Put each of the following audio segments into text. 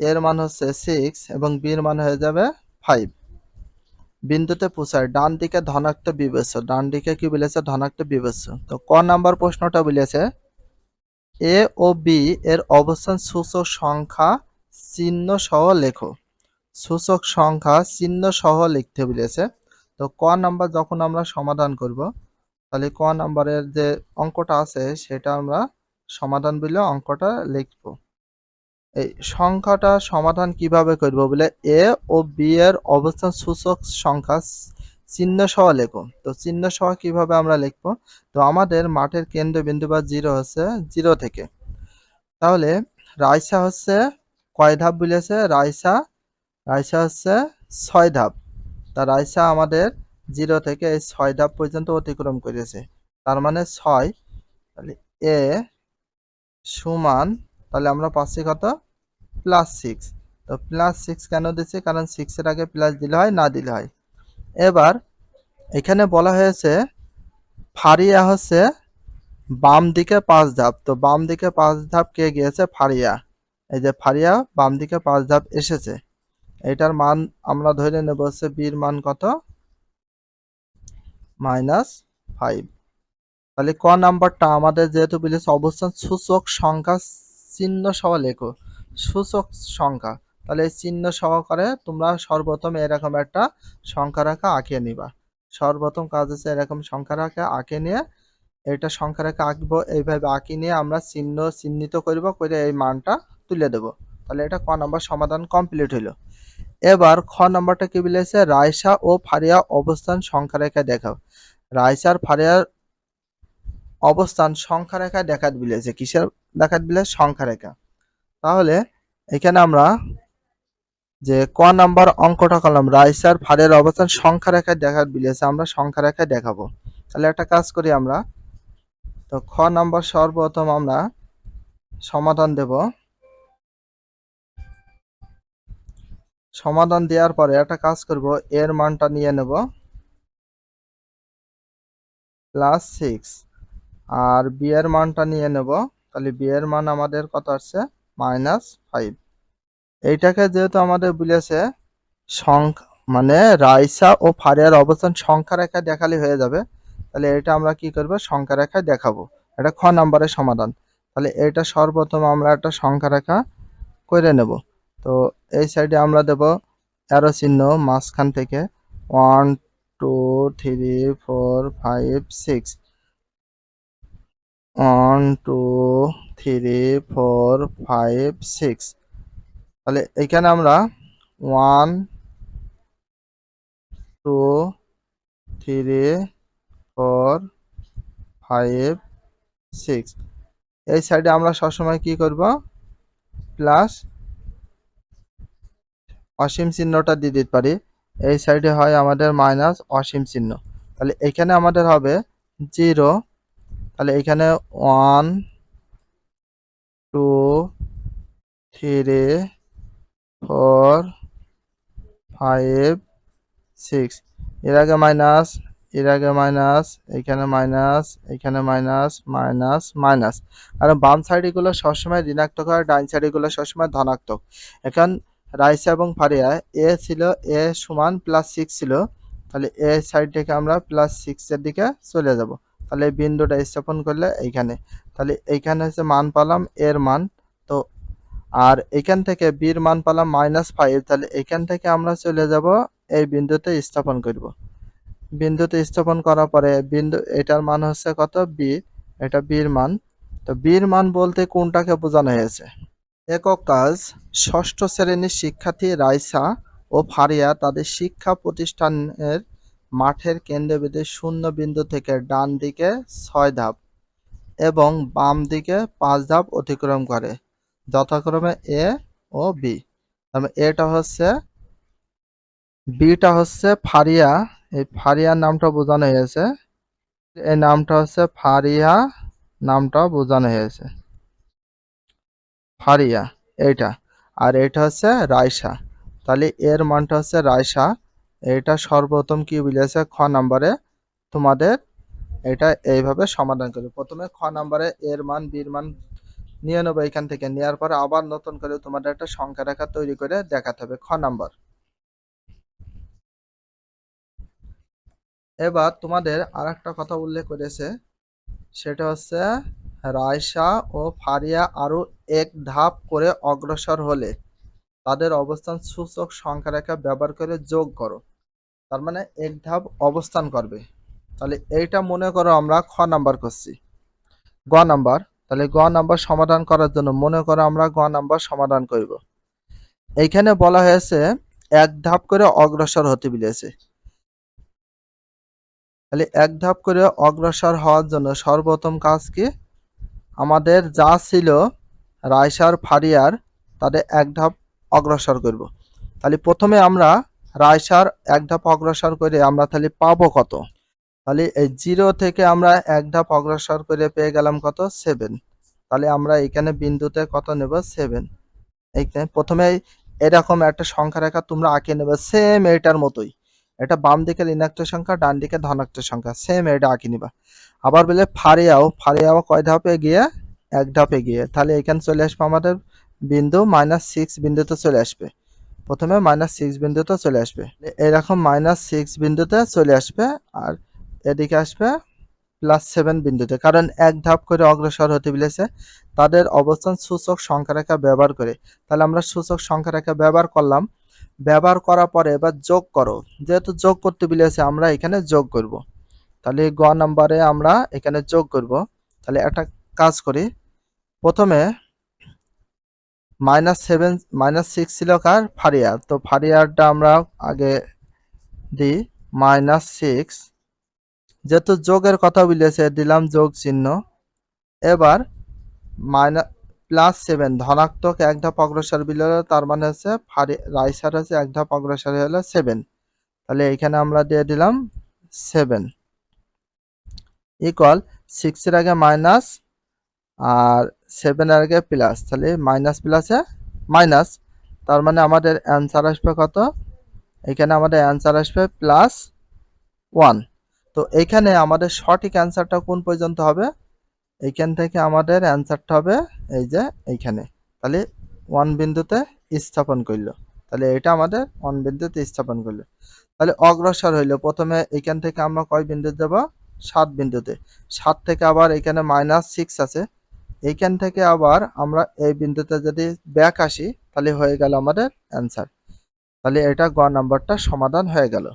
এর মান হচ্ছে সিক্স এবং বির মান হয়ে যাবে ফাইভ বিন্দুতে পৌঁছায় ডান দিকে ধনাত্ম বিবেচ্য ডান দিকে কি বলেছে? ধনাত্ম বিবেচ্য তো ক নাম্বার প্রশ্নটা বলেছে, এ ও বি এর অবস্থান সূচক সংখ্যা চিহ্ন সহ লেখো। সূচক সংখ্যা চিহ্ন সহ লিখতে বলেছে। তো ক নাম্বার যখন আমরা সমাধান করব, তাহলে ক নাম্বারের যে অঙ্কটা আছে, সেটা আমরা সমাধান বলে অঙ্কটা লিখব। এই সংখ্যাটা সমাধান কীভাবে করব বলে এ ও বি এর অবস্থান সূচক সংখ্যা চিহ্ন সহ লেখো তো চিহ্ন সহ কীভাবে আমরা লিখব? তো আমাদের মাঠের কেন্দ্রবিন্দু বা জিরো হচ্ছে জিরো থেকে। তাহলে রাইসা হচ্ছে কয় ধাপ বলেছে? রাইসা রাইসা হচ্ছে ছয় ধাপ। তা রাইসা আমাদের জিরো থেকে এই ছয় ধাপ পর্যন্ত অতিক্রম করেছে। তার মানে ছয়, তাহলে এ সমান, তাহলে আমরা পাচ্ছি কত? প্লাস সিক্স তো প্লাস সিক্স কেন দিচ্ছি কারণ সিক্সের আগে প্লাস দিলে হয়, না দিলে হয়। এবার এখানে বলা হয়েছে, ফারিয়া হচ্ছে বাম দিকে পাঁচ ধাপ। তো বাম দিকে পাঁচ ধাপ কে গিয়েছে? ফারিয়া। এই যে ফারিয়া, বাম দিকে পাঁচ ধাপ এসেছে। এটার মান আমরা ধরে নেব হচ্ছে বির মান কত? মাইনাস ফাইভ তাহলে ক নাম্বারটা আমাদের যেহেতু বলেছে, অবস্থান সূচক সংখ্যা চিহ্ন সহ লেখো। সূচক সংখ্যা। তাহলে চিহ্ন সহকারে তোমরা সর্বপ্রথম এরকম একটা সংখ্যা রেখা আঁকিয়ে নিবা। সর্বপ্রথম কাজ হচ্ছে এরকম সংখ্যা রেখা আঁকে নিয়ে এটা সংখ্যা রেখা আঁকবো। এইভাবে আঁকি নিয়ে আমরা চিহ্ন চিহ্নিত করব করে এই মানটা তুলে দেব। তাহলে এটা ক নম্বর সমাধান কমপ্লিট হলো এবার খ নম্বরটা কি বলেছে? রায়সা ও ফারিয়া অবস্থান সংখ্যা রেখায় দেখাও। রায়সার ফারিয়ার অবস্থান সংখ্যা রেখায় দেখাত বিলেছে। কিসের দেখাত বিলে? সংখ্যা রেখা। তাহলে এখানে আমরা যে ক নাম্বার অঙ্কটা করলাম রাইসার ফারের অবস্থান সংখ্যা রেখায় দেখাত বিলেছে আমরা সংখ্যা রেখায় দেখাবো। তাহলে একটা কাজ করি আমরা, তো খ নাম্বার সর্বপ্রথম আমরা সমাধান দেব। সমাধান দেওয়ার পরে একটা কাজ করব, এর মানটা নিয়ে নেব। প্লাস সিক্স আর বি এর মানটা নিয়ে নেব, তাহলে বি এর মান আমাদের কত আসছে? Minus five. এইটাকে যেহেতু আমাদের বলেছে সংখ্যা মানে রাইসা ও ফারিয়ার অবস্থান সংখ্যা রেখায় দেখালে হয়ে যাবে। তাহলে এটা আমরা কি করব? সংখ্যা রেখায় দেখাবো। এটা খ নাম্বারের সমাধান। তাহলে এটা সর্বপ্রথম আমরা একটা সংখ্যা রেখা করে নেব। তো এই সাইডে আমরা দেব অ্যারো চিহ্ন মাঝখান থেকে। One two three four five six one two three four five six তাহলে এখানে আমরা one two three four five six এই সাইডে আমরা সবসময় কি করব? প্লাস অসীম চিহ্নটা দিয়ে দিতে পারি। এই সাইডে হয় আমাদের মাইনাস অসীম চিহ্ন। তাহলে এখানে আমাদের হবে জিরো তাহলে এখানে one two three four, five, six. এর আগে মাইনাস, এর আগে মাইনাস, এখানে মাইনাস এখানে মাইনাস মাইনাস মাইনাস। আর বাম সাইডগুলো সবসময় ঋণাত্মক হয় ডাইন সাইডগুলো সবসময় ধনাত্মক। এখন রাইসা এবং ফারিয়া এ ছিল এ সমান প্লাস সিক্স ছিল, তাহলে এ সাইড থেকে আমরা প্লাস সিক্সের দিকে চলে যাব। তাহলে বিন্দুটা স্থাপন করলে এইখানে। তাহলে এইখানে হচ্ছে মান পালাম এর মান। তো আর এখান থেকে বির মান পালাম মাইনাস ফাইভ তাহলে এখান থেকে আমরা চলে যাব এই বিন্দুতে স্থাপন করব। বিন্দুতে স্থাপন করার পরে বিন্দু, এটার মান হচ্ছে কত? বি এটা বির মান। তো বির মান বলতে কোনটাকে বোঝানো হয়েছে? একক কাজ, ষষ্ঠ শ্রেণির শিক্ষার্থী রাইসা ও ফারিয়া তাদের শিক্ষা প্রতিষ্ঠানের মাঠের কেন্দ্রবিন্দু শূন্য বিন্দু থেকে ডান দিকে ছয় ধাপ এবং বাম দিকে পাঁচ ধাপ অতিক্রম করে। যথাক্রমে এ ও বি। এটা হচ্ছে, বিটা হচ্ছে ফারিয়া। এই ফারিয়ার নামটা বোঝানো হয়েছে। এই নামটা হচ্ছে ফারিয়া, নামটা বোঝানো হয়েছে। ফারিয়া, এইটা। আর এটা হচ্ছে রায়সা তাহলে এর মানটা হচ্ছে রায়সা এটা সর্বপ্রথম কি বলেছে? খ নাম্বারে তোমাদের এটা এইভাবে সমাধান করবে। প্রথমে খ নাম্বারে এর মান, বির মান নিয়ে নেব এখান থেকে নেওয়ার পরে আবার নতুন করে তোমাদের একটা সংখ্যা রেখা তৈরি করে দেখাতে হবে। খ নাম্বার। এবার তোমাদের আর একটা কথা উল্লেখ করেছে, সেটা হচ্ছে রায়সা ও ফারিয়া আরও এক ধাপ করে অগ্রসর হলে তাদের অবস্থান সূচক সংখ্যা রেখা ব্যবহার করে যোগ করো। তার মানে এক ধাপ অবস্থান করবে। তাহলে এইটা মনে করো আমরা খ নাম্বার করছি। গ নাম্বার, তাহলে গ নাম্বার সমাধান করার জন্য মনে করো আমরা গ নাম্বার সমাধান করব। এইখানে বলা হয়েছে, এক ধাপ করে অগ্রসর হতে বলেছে। তাহলে এক ধাপ করে অগ্রসর হওয়ার জন্য সর্বপ্রথম কাজ কি? আমাদের যা ছিল রায়সার ফারিয়ার, তাদের এক ধাপ অগ্রসর করব। তাহলে প্রথমে আমরা রায়সার এক ধাপ অগ্রসর করে আমরা তাহলে পাবো কত? তাহলে এই জিরো থেকে আমরা এক ধাপ অগ্রসর করে পেয়ে গেলাম কত? সেভেন। তাহলে আমরা এখানে বিন্দুতে কত নেব? সেভেন। এইখানে প্রথমে এরকম একটা সংখ্যা রেখা তোমরা আঁকে নেবে সেম এটার মতোই। এটা বাম দিকে ঋণাত্মক সংখ্যা, ডান দিকে ধনাত্মক সংখ্যা সেম এটা আঁকি নিবা। আবার বলে ফারিয়াও ফারিয়াও কয় ধাপে গিয়ে এক ধাপে গিয়ে তাহলে এখানে চলে আসবে আমাদের বিন্দু মাইনাস সিক্স বিন্দুতে চলে আসবে। প্রথমে মাইনাস সিক্স বিন্দুতে চলে আসবে। এরকম মাইনাস সিক্স বিন্দুতে চলে আসবে, আর এদিকে আসবে প্লাস সেভেন বিন্দুতে। কারণ এক ধাপ করে অগ্রসর হতে বলেছে, তাদের অবস্থান সূচক সংখ্যা রেখা ব্যবহার করে। তাহলে আমরা সূচক সংখ্যা রেখা ব্যবহার করলাম। ব্যবহার করার পরে এবার যোগ করো। যেহেতু যোগ করতে বলেছে, আমরা এখানে যোগ করব। তাহলে গ নাম্বারে আমরা এখানে যোগ করব। তাহলে একটা কাজ করি। প্রথমে মাইনাস সেভেন মাইনাস সিক্স ছিল কার? ফারিয়ার। তো ফারিয়ারটা আমরা আগে দিই। মাইনাস সিক্স যেহেতু যোগের কথা বলেছে, দিলাম যোগ চিহ্ন। এবার মাইনাস প্লাস সেভেন ধনাত্মক এক ধাপ অগ্রসর বিলে তার মানে হচ্ছে ফারি রাইসার হচ্ছে এক ধাপ অগ্রসর হলো সেভেন তাহলে এইখানে আমরা দিয়ে দিলাম সেভেন ইকুয়াল সিক্সের আগে মাইনাস আর সেভেন সেভেনের আগে প্লাস তাহলে মাইনাস প্লাসে মাইনাস তার মানে আমাদের অ্যান্সার আসবে কত? এখানে আমাদের অ্যান্সার আসবে প্লাস ওয়ান তো এইখানে আমাদের সঠিক অ্যান্সারটা কোন পর্যন্ত হবে? এইখান থেকে আমাদের অ্যান্সারটা হবে এই যে এইখানে। তাহলে ওয়ান বিন্দুতে স্থাপন করল। তাহলে এটা আমাদের ওয়ান বিন্দুতে স্থাপন করল। তাহলে অগ্রসর হইল। প্রথমে এইখান থেকে আমরা কয় বিন্দু দেব? সাত বিন্দুতে। সাত থেকে আবার এখানে মাইনাস সিক্স আছে। এইখান থেকে আবার আমরা এই বিন্দুতে যদি ব্যাক আসি, তাহলে হয়ে গেল আমাদের অ্যান্সার তাহলে এটা গ নাম্বারটা সমাধান হয়ে গেল।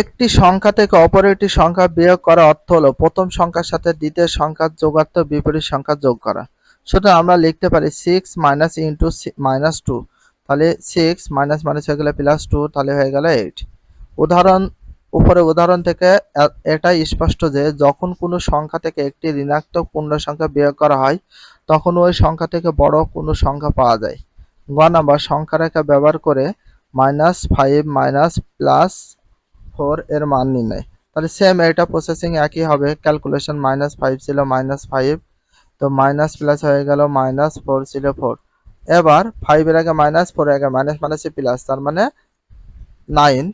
একটি সংখ্যা থেকে অপর একটি সংখ্যা বিয়োগ করা অর্থ হলো প্রথম সংখ্যার সাথে দ্বিতীয় সংখ্যার যোগার্থ বিপরীত সংখ্যা যোগ করা। সুতরাং আমরা লিখতে পারি six minus into minus two তাহলে সিক্স মাইনাস মাইনাস হয়ে গেলে প্লাস টু তাহলে হয়ে গেল এইট উদাহরণ, উপরে উদাহরণ থেকে এটাই স্পষ্ট যে যখন কোনো সংখ্যা থেকে একটি ঋণাত্মক পূর্ণ সংখ্যা বিয়োগ করা হয়, তখন ওই সংখ্যা থেকে বড় কোনো সংখ্যা পাওয়া যায়। গ নাম্বার সংখ্যা রেখা ব্যবহার করে minus five minus plus four এর মান নির্ণয়। তাহলে সেম এটা প্রসেসিং একই হবে ক্যালকুলেশন মাইনাস ফাইভ ছিল মাইনাস ফাইভ তো মাইনাস প্লাস হয়ে গেল মাইনাস ফোর ছিল ফোর এবার ফাইভের আগে মাইনাস ফোর আগে মাইনাস মাইনাসে প্লাস তার মানে নাইন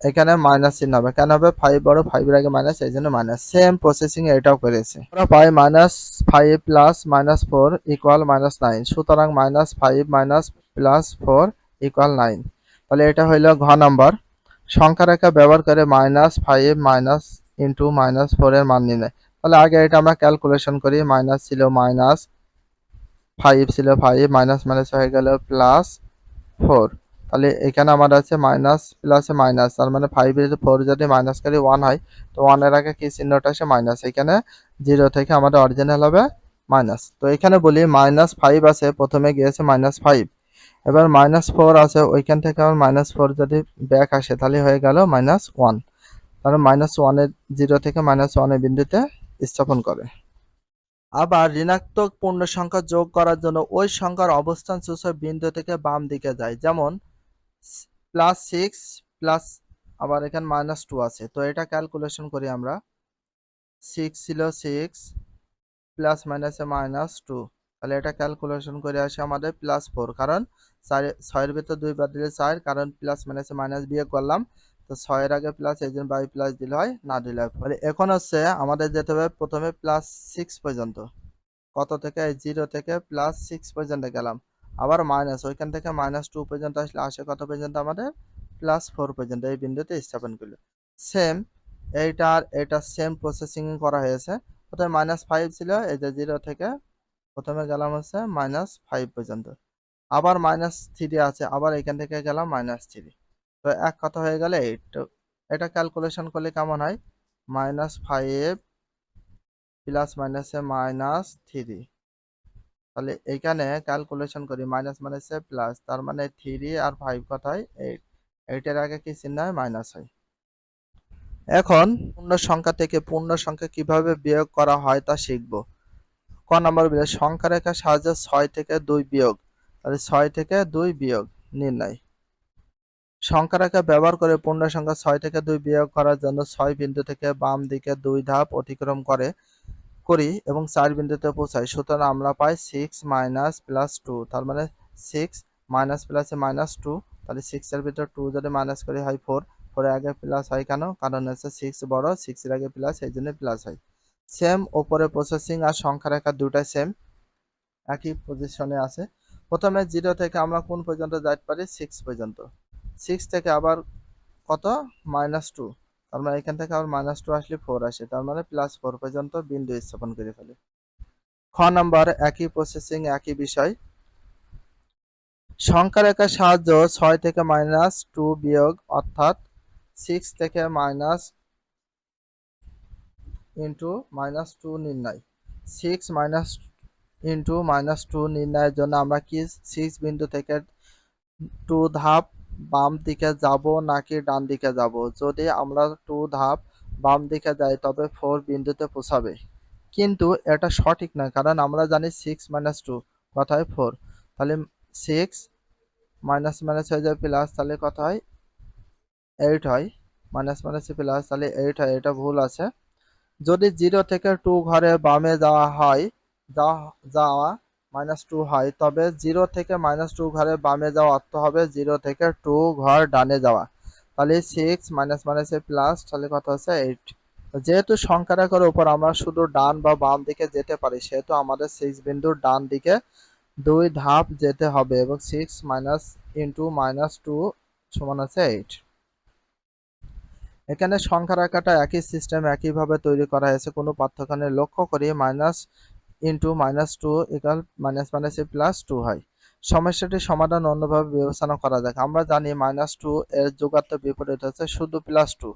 এখানে মাইনাস চিহ্ন হবে। কেন হবে? ফাইভ বড় ফাইভের আগে মাইনাস এই জন্য মাইনাস সেম প্রসেসিং এটাও করেছে। আমরা পাই minus five plus minus four equal minus nine সুতরাং minus five minus plus four equal nine তাহলে এটা হইল ঘ নাম্বার। সংখ্যা রেখা ব্যবহার করে minus five minus into minus four এর মান নির্ণয়। তাহলে আগে এটা আমরা ক্যালকুলেশন করি মাইনাস ছিল মাইনাস ফাইভ ছিল ফাইভ মাইনাস মাইনাস হয়ে গেল প্লাস ফোর তাহলে এখানে আমার আছে মাইনাস প্লাসে মাইনাস তার মানে ফাইভ ফোর যদি মাইনাস করি ওয়ান হয়, তো ওয়ানের আগে কি চিহ্নটা আসে মাইনাস এখানে জিরো থেকে আমাদের অরিজিনাল হবে মাইনাস তো এখানে বলি মাইনাস ফাইভ আছে, প্রথমে গিয়েছে মাইনাস ফাইভ এবার মাইনাস ফোর আছে, ওইখান থেকে আমার মাইনাস ফোর যদি ব্যাক আসে, তাহলে হয়ে গেল মাইনাস ওয়ান তাহলে মাইনাস ওয়ানের জিরো থেকে মাইনাস ওয়ানের বিন্দুতে স্থাপন করে। আবার ঋণাত্মক পূর্ণ সংখ্যা যোগ করার জন্য ওই সংখ্যার অবস্থান সূচক বিন্দু থেকে বাম দিকে যায়। যেমন প্লাস সিক্স প্লাস আবার এখানে মাইনাস টু আছে। তো এটা ক্যালকুলেশন করি আমরা। সিক্স ছিল সিক্স প্লাস মাইনাসে মাইনাস টু তাহলে এটা ক্যালকুলেশন করে আসে আমাদের প্লাস ফোর কারণ ছয়ের ভিতর দুই বাদ দিলে চার, কারণ প্লাস মাইনাসে মাইনাস বিয়োগ করলাম, তো ছয়ের আগে প্লাস এই জন্য বাই প্লাস দিলে হয়, না দিলে হয়। এখন হচ্ছে আমাদের যেতে হবে প্রথমে প্লাস সিক্স পর্যন্ত। কত থেকে? জিরো থেকে প্লাস সিক্স পর্যন্ত গেলাম। আবার মাইনাস ওইখান থেকে মাইনাস টু পর্যন্ত আসলে আসে কত পর্যন্ত আমাদের? প্লাস ফোর পর্যন্ত, এই বিন্দুতে স্থাপন করল। সেম এইটার এটা সেম প্রসেসিং করা হয়েছে। প্রথমে মাইনাস ফাইভ ছিল, এই যে জিরো থেকে প্রথমে গেলাম হচ্ছে মাইনাস ফাইভ পর্যন্ত। আবার মাইনাস থ্রি আছে, আবার এখান থেকে গেলাম মাইনাস থ্রি তো এক কথা হয়ে গেলে এইট এটা ক্যালকুলেশন করলে কেমন হয়? মাইনাস ফাইভ প্লাস মাইনাসে মাইনাস থ্রি তাহলে এইখানে ক্যালকুলেশন করি মাইনাস মাইনাসে প্লাস তার মানে থ্রি আর ফাইভ কথা হয়? এইট এইটের আগে কি চিহ্ন হয়? মাইনাস হয়। এখন পূর্ণ সংখ্যা থেকে পূর্ণ সংখ্যা কীভাবে বিয়োগ করা হয় তা শিখব। ক নম্বর বিয়োগ সংখ্যা রেখার সাহায্যে ছয় থেকে দুই বিয়োগ। তাহলে ছয় থেকে দুই বিয়োগ নির্ণয়। সংখ্যা রেখা ব্যবহার করে পূর্ণ সংখ্যা ছয় থেকে দুই বিয়োগ করার জন্য ছয় বিন্দু থেকে বাম দিকে দুই ধাপ অতিক্রম করে, করি এবং চার বিন্দুতে পৌঁছাই। সুতরাং আমরা পাই সিক্স মাইনাস প্লাস টু তার মানে সিক্স মাইনাস প্লাসে মাইনাস টু তাহলে সিক্সের ভিতরে টু যদি মাইনাস করি হয় ফোর ফোরের আগে প্লাস হয় কেন? কারণ হচ্ছে সিক্স বড় সিক্সের আগে প্লাস এই জন্য প্লাস হয়। সেম ওপরে প্রসেসিং আর সংখ্যা রেখা দুটাই সেম একই পজিশনে আছে। প্রথমে জিরো থেকে আমরা কোন পর্যন্ত যাইতে পারি? সিক্স পর্যন্ত। সিক্স থেকে আবার কত? মাইনাস টু তার মানে এখান থেকে আবার মাইনাস টু আসলে ফোর আসে। তার মানে প্লাস ফোর পর্যন্ত বিন্দু স্থাপন করে ফেলে। খ নাম্বার, একই প্রসেসিং একই বিষয়। সংখ্যা রেখার সাহায্য ছয় থেকে মাইনাস টু বিয়োগ, অর্থাৎ সিক্স থেকে মাইনাস ইন্টু মাইনাস টু নির্ণয়। Six minus into minus two নির্ণয়ের জন্য আমরা কি সিক্স বিন্দু থেকে টু ধাপ বাম দিকে যাব নাকি ডান দিকে যাব? যদি আমরা টু ধাপ বাম দিকে যাই, তবে ফোর বিন্দুতে পৌঁছাবে। কিন্তু এটা সঠিক না, কারণ আমরা জানি সিক্স মাইনাস টু কথায় ফোর তাহলে সিক্স মাইনাস মাইনাস হয়ে যায় প্লাস তাহলে কত হয়? এইট হয়। মাইনাস মাইনাসে প্লাস তাহলে এইট হয়, এটা ভুল আছে। যদি জিরো থেকে টু ঘরে বামে যাওয়া হয় যাওয়া মাইনাস টু হয়, তবে জিরো থেকে মাইনাস টু ঘরে বামে যাওয়া অর্থ হবে জিরো থেকে টু ঘর ডানে যাওয়া। তাহলে সিক্স মাইনাস মাইনাসে প্লাস তাহলে কত হচ্ছে এইট যেহেতু সংখ্যা রেখার উপর আমরা শুধু ডান বা বাম দিকে যেতে পারি, সেহেতু আমাদের সিক্স বিন্দুর ডান দিকে দুই ধাপ যেতে হবে এবং six minus into minus two সমান আছে এইট এখানে সংখ্যা রেখাটা একই সিস্টেম একইভাবে তৈরি করা হয়েছে। কোনো পার্থক্য নেই লক্ষ্য করি minus into minus two equal minus মাইনাসে প্লাস টু হয়। সমস্যাটি সমাধান অন্যভাবে বিবেচনা করা যাক। আমরা জানি মাইনাস টু এর যোগাত্ম বিপরীত হচ্ছে শুধু প্লাস টু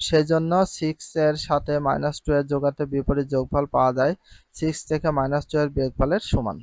সেজন্য সিক্স এর সাথে মাইনাস টু এর যোগাত্ম বিপরীত যোগফল পাওয়া যায়। সিক্স থেকে মাইনাস টু এর বিয়োগফলের সমান।